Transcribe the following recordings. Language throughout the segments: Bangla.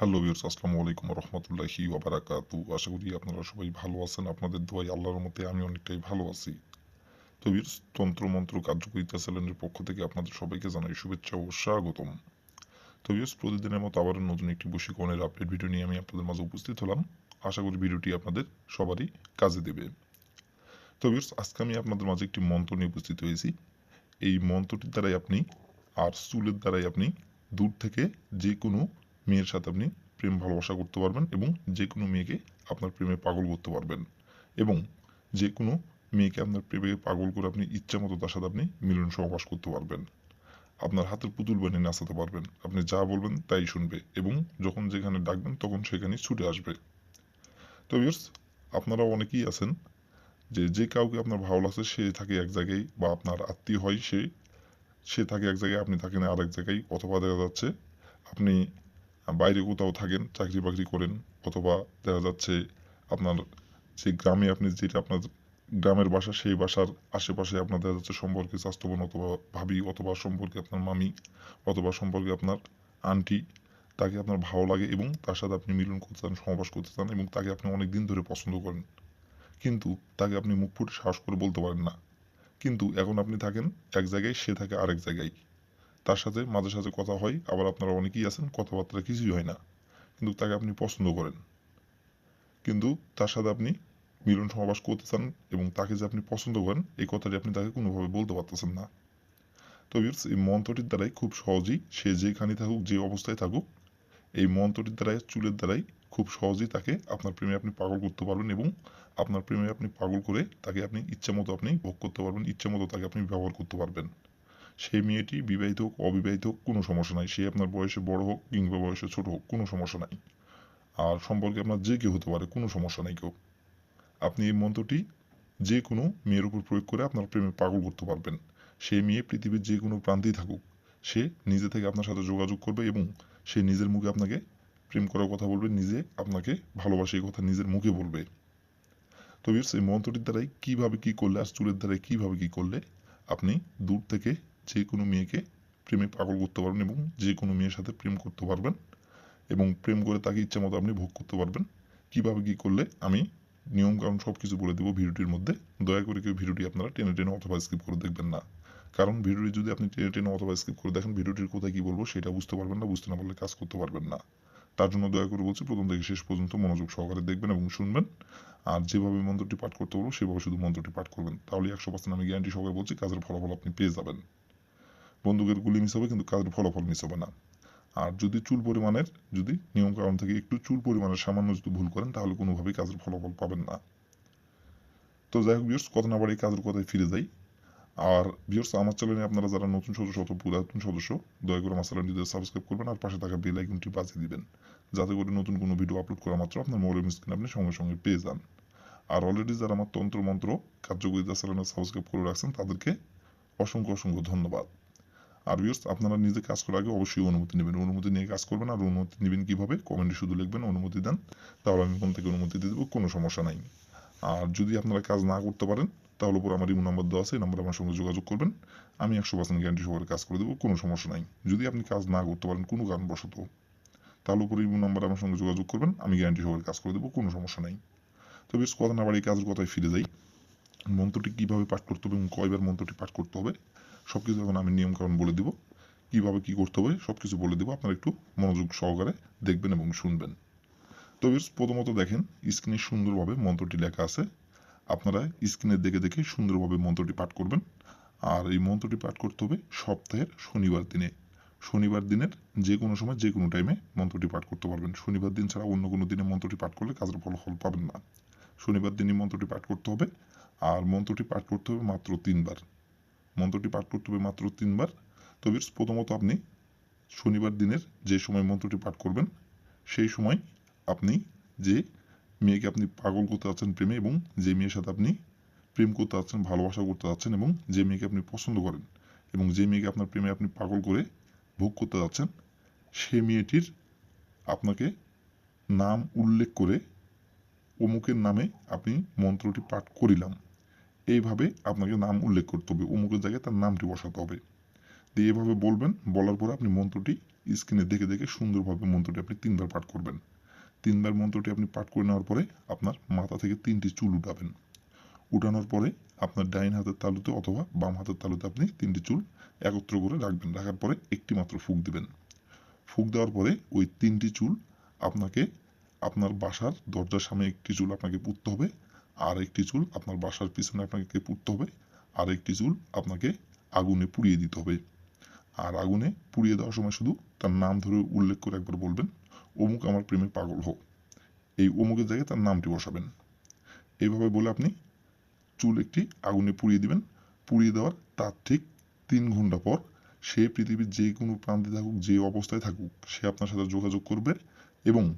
হ্যালো ভিউর্স আসসালামু আলাইকুম রহমতুল্লাহি ওবারাকাতু আশা করি আপনারা সবাই ভালো আছেন, আপনাদের দোয়াই আল্লাহর মতে আমি অনেকটাই ভালো আছি। তো ভিউর্স তন্ত্র, মন্ত্র, কার্যকরিতা চ্যানেলের পক্ষ থেকে আপনাদের সবাইকে জানাই শুভেচ্ছা ও স্বাগতম। তো ভিউর্স প্রতিদিনের মতো আবার নতুন একটি বশীকরণের আপডেট ভিডিও নিয়ে আমি আপনাদের মাঝে উপস্থিত হলাম। আশা করি ভিডিওটি আপনাদের সবারই কাজে দেবে। তো ভিউর্স আজকে আমি আপনাদের মাঝে একটি মন্ত্র নিয়ে উপস্থিত হয়েছি। এই মন্ত্রটির দ্বারাই আপনি আর চুলের দ্বারাই আপনি দূর থেকে যে কোনো মেয়ের সাথে আপনি প্রেম ভালোবাসা করতে পারবেন এবং যে কোনো মেয়েকে আপনার প্রেমে পাগল করতে পারবেন এবং যে কোনো মেয়েকে আপনার প্রেমে পাগল করে আপনি ইচ্ছা মতো তার সাথে আপনি মিলন সহবাস করতে পারবেন। আপনার হাতের পুতুল বানিয়ে নাচাতে পারবেন। আপনি যা বলবেন তাই শুনবে এবং যখন যেখানে ডাকবেন তখন সেখানে ছুটে আসবে। তো ভিউর্স আপনারা অনেকেই আছেন যে যে কাউকে আপনার ভালো লাগছে সে থাকে এক জায়গায় বা আপনার আত্মীয় হয় সে সে থাকে এক জায়গায়, আপনি থাকেন আর এক জায়গায় অথবা দেখা যাচ্ছে আপনি বাইরে কোথাও থাকেন, চাকরি বাকরি করেন, অথবা দেখা যাচ্ছে আপনার যে গ্রামে আপনি যেটা আপনার গ্রামের বাসা, সেই বাসার আশেপাশে আপনার দেখা যাচ্ছে সম্পর্কে স্বাস্থ্যবান অথবা ভাবি অথবা সম্পর্কে আপনার মামি অথবা সম্পর্কে আপনার আন্টি, তাকে আপনার ভালো লাগে এবং তার সাথে আপনি মিলন করতে চান সমাবাস করতে চান এবং তাকে আপনি অনেক দিন ধরে পছন্দ করেন। কিন্তু তাকে আপনি মুখ ফুটে সাহস করে বলতে পারেন না। কিন্তু এখন আপনি থাকেন এক জায়গায়, সে থাকে আরেক জায়গায়। তার সাথে মাঝে সাঝে কথা হয়, আবার আপনারা অনেকেই আছেন কথাবার্তা কিছুই হয় না। কিন্তু তাকে আপনি পছন্দ করেন। কিন্তু তার সাথে আপনি মিলন সমাবাস করতে চান এবং তাকে যে আপনি পছন্দ করেন, এই কথাটি আপনি তাকে কোনোভাবে বলতে পারতেছেন না। তো এই মন্ত্রটির দ্বারাই খুব সহজেই সে যেখানে থাকুক, যে অবস্থায় থাকুক, এই মন্ত্রটির দ্বারাই, চুলের দ্বারাই খুব সহজেই তাকে আপনার প্রেমে আপনি পাগল করতে পারবেন এবং আপনার প্রেমে আপনি পাগল করে তাকে আপনি ইচ্ছা মতো আপনি ভোগ করতে পারবেন ইচ্ছা মতো তাকে আপনি ব্যবহার করতে পারবেন। সেই মেয়েটি বিবাহিত হোক, অবিবাহিত হোক, কোনো সমস্যা নাই। সে আপনার বয়সে বড় হোক কিংবা বয়সে ছোট হোক, কোনো সমস্যা নাই। আর সম্পর্কে আপনার যে কেউ হতে পারে, কোনো সমস্যা নাই কেউ। আপনি এই মন্ত্রটি যে কোনো মেয়ের উপর প্রয়োগ করে আপনার প্রেমে পাগল করতে পারবেন। সেই মেয়ে পৃথিবীর যে কোনো প্রান্তেই থাকুক। সে নিজে থেকে আপনার সাথে যোগাযোগ করবে এবং সে নিজের মুখে আপনাকে প্রেম করার কথা বলবে, নিজে আপনাকে ভালোবাসে এই কথা নিজের মুখে বলবে। তো এই মন্ত্রটির দ্বারাই কীভাবে কী করলে, আর চুলের দ্বারাই কীভাবে কী করলে আপনি দূর থেকে যে কোনো মেয়েকে প্রেমে পাগল করতে পারবেন এবং যে কোনো মেয়ের সাথে প্রেম করতে পারবেন এবং প্রেম করে তাকে ইচ্ছা মতো আপনি ভোগ করতে পারবেন। কীভাবে কী করলে আমি নিয়ম কারণ সব কিছু বলে দেবো ভিডিওটির মধ্যে। দয়া করে কেউ ভিডিওটি আপনারা টেনে টেনে অথবা স্কিপ করে দেখবেন না। কারণ ভিডিওটি যদি আপনি টেনে টেনে অথবা স্কিপ করে দেখেন, ভিডিওটির কোথায় কী বলব সেটা বুঝতে পারবেন না, বুঝতে না পারলে কাজ করতে পারবেন না। তার জন্য দয়া করে বলছি, প্রথম থেকে শেষ পর্যন্ত মনোযোগ সহকারে দেখবেন এবং শুনবেন। আর যেভাবে মন্ত্রটি পাঠ করতে বলব, সেভাবে শুধু মন্ত্রটি পাঠ করবেন। তাহলে একশো পার্সেন্ট আমি গ্যারান্টি সহকারে বলছি, কাজের ফলাফল আপনি পেয়ে যাবেন। বন্দুকের গুলি মিস হবে, কিন্তু কাজের ফলাফল মিস হবে না। আর যদি চুল পরিমাণের যদি নিয়ম কারণ থেকে একটু চুল পরিমাণের সামান্য যদি ভুল করেন, তাহলে কোনোভাবেই কাজের ফলাফল পাবেন না। তো যাই হোক বিয়র্স কথা না বাড়ি কাজের কথায় ফিরে যাই। আর বিয়র্স আমার চ্যানেলে আপনারা যারা নতুন সদস্য অথবা পুরাতন সদস্য, দয়া করে আমার চ্যানেলটিতে সাবস্ক্রাইব করবেন আর পাশে থাকা বেল আইকনটি বাজিয়ে দিবেন। যাতে করে নতুন কোনো ভিডিও আপলোড করা মাত্র আপনার মোবাইল স্ক্রিন আপনি সঙ্গে সঙ্গে পেয়ে যান। আর অলরেডি যারা আমার তন্ত্র মন্ত্র কার্যকরিতা চ্যানেলে সাবস্ক্রাইব করে রাখছেন, তাদেরকে অসংখ্য অসংখ্য ধন্যবাদ। আর ভিউর্স আপনারা নিজে কাজ করার আগে অবশ্যই অনুমতি নেবেন। অনুমতি নিয়ে কাজ করবেন আর অনুমতি নেবেন কীভাবে? কমেন্টে শুধু লিখবেন, অনুমতি দেন, তাহলে আমি কোন থেকে অনুমতি দিয়ে দেবো, কোনো সমস্যা নাই। আর যদি আপনারা কাজ না করতে পারেন, তাহলে উপর আমার ইমো নাম্বার দেওয়া আছে, এই নাম্বারে আমার সঙ্গে যোগাযোগ করবেন। আমি একশো পার্সেন্ট গ্যারান্টি সহকারে কাজ করে দেবো, কোনো সমস্যা নাই। যদি আপনি কাজ না করতে পারেন, কোনো কারণবশত, তাহলে উপরে ইমো নাম্বারে আমার সঙ্গে যোগাযোগ করবেন, আমি গ্যারান্টি সহকারে কাজ করে দেবো, কোনো সমস্যা নাই। তো বেশ কথা না বাড়ি কাজের কথায় ফিরে যাই। মন্ত্রটি কীভাবে পাঠ করতে হবে এবং কয়বার মন্ত্রটি পাঠ করতে হবে সব কিছু এখন আমি নিয়মকানুন বলে দিব। কীভাবে কী করতে হবে সব কিছু বলে দেবো। আপনারা একটু মনোযোগ সহকারে দেখবেন এবং শুনবেন। তো প্রথমত দেখেন, স্ক্রিনে সুন্দরভাবে মন্ত্রটি লেখা আছে। আপনারা স্ক্রিনে দেখে দেখে সুন্দরভাবে মন্ত্রটি পাঠ করবেন। আর এই মন্ত্রটি পাঠ করতে হবে সপ্তাহের শনিবার দিনে। শনিবার দিনের যে কোনো সময়, যে কোনো টাইমে মন্ত্রটি পাঠ করতে পারবেন। শনিবার দিন ছাড়া অন্য কোনো দিনে মন্ত্রটি পাঠ করলে কাজের ফলাফল পাবেন না। শনিবার দিনই মন্ত্রটি পাঠ করতে হবে। আর মন্ত্রটি পাঠ করতে হবে মাত্র তিনবার। মন্ত্রটি পাঠ করতে হবে মাত্র তিনবার। তবে প্রথমত আপনি শনিবার দিনের যে সময় মন্ত্রটি পাঠ করবেন, সেই সময় আপনি যে মেয়েকে আপনি পাগল করতে যাচ্ছেন প্রেমে এবং যে মেয়ের সাথে আপনি প্রেম করতে যাচ্ছেন, ভালোবাসা করতে যাচ্ছেন এবং যে মেয়েকে আপনি পছন্দ করেন এবং যে মেয়েকে আপনার প্রেমে আপনি পাগল করে ভোগ করতে যাচ্ছেন সে মেয়েটির আপনাকে নাম উল্লেখ করে অমুকের নামে আপনি মন্ত্রটি পাঠ করিলাম। এইভাবে আপনাকে নাম উল্লেখ করতে হবে। অমুকের জায়গায় তার নামটি বসাতে হবে। দিয়ে এভাবে বলবেন, বলার পরে আপনি মন্ত্রটি স্ক্রিনে দেখে দেখে সুন্দরভাবে মন্ত্রটি আপনি তিনবার পাঠ করবেন। তিনবার মন্ত্রটি আপনি পাঠ করে নেওয়ার পরে আপনার মাথা থেকে তিনটি চুল উঠাবেন। উঠানোর পরে আপনার ডাইন হাতের তালুতে অথবা বাম হাতের তালুতে আপনি তিনটি চুল একত্র করে রাখবেন। রাখার পরে একটি মাত্র ফুক দিবেন। ফুক দেওয়ার পরে ওই তিনটি চুল আপনাকে, আপনার বাসার দরজার সামনে একটি চুল আপনাকে পুঁততে হবে। আর একটি চুল আপনার বাসার পিছনে আপনাকে পুঁততে হবে। আর একটি চুল আপনাকে আগুনে পুড়িয়ে দিতে হবে। আর আগুনে পুড়িয়ে দেওয়ার সময় শুধু তার নাম ধরে উল্লেখ করে একবার বলবেন, অমুক আমার প্রেমে পাগল হোক। এই অমুকের জায়গায় তার নামটি বসাবেন। এইভাবে বলে আপনি চুল একটি আগুনে পুড়িয়ে দিবেন। পুড়িয়ে দেওয়ার তার ঠিক তিন ঘণ্টা পর সে পৃথিবীর যে কোনো প্রান্তে থাকুক, যে অবস্থায় থাকুক, সে আপনার সাথে যোগাযোগ করবে এবং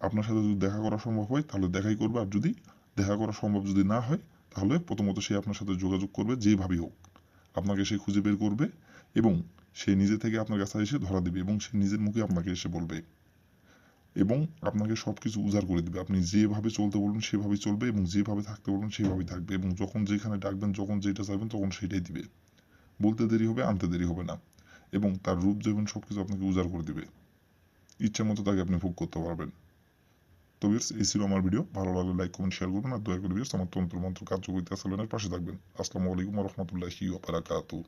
আপনার সাথে যদি দেখা করা সম্ভব হয়, তাহলে দেখাই করবে। আর যদি দেখা করা সম্ভব যদি না হয়, তাহলে প্রথমত সে আপনার সাথে যোগাযোগ করবে যেভাবেই হোক। আপনাকে সে খুঁজে বের করবে এবং সে নিজে থেকে আপনার কাছে এসে ধরা দেবে এবং সে নিজের মুখে আপনাকে এসে বলবে এবং আপনাকে সব কিছু উজাড় করে দেবে। আপনি যেভাবে চলতে বলবেন, সেভাবেই চলবে এবং যেভাবে থাকতে বলবেন, সেভাবেই থাকবে এবং যখন যেখানে ডাকবেন, যখন যেটা চাইবেন, তখন সেটাই দিবে। বলতে দেরি হবে, আনতে দেরি হবে না এবং তার রূপ যেমন সব কিছু আপনাকে উজাড় করে দিবে। ইচ্ছা মতো তাকে আপনি ভোগ করতে পারবেন। তো বিয়ার্স এই ছিল আমার ভিডিও ভালো লাগলে লাইক কমেন্ট শেয়ার করবেন আর দয়া করে বিয়ার্স আমার তন্ত্র মন্ত্র কার্যকরিতা চ্যানেলের পাশে থাকবেন। আসসালামু আলাইকুম রহমতুল্লাহি ওয়া বারাকাতুহু।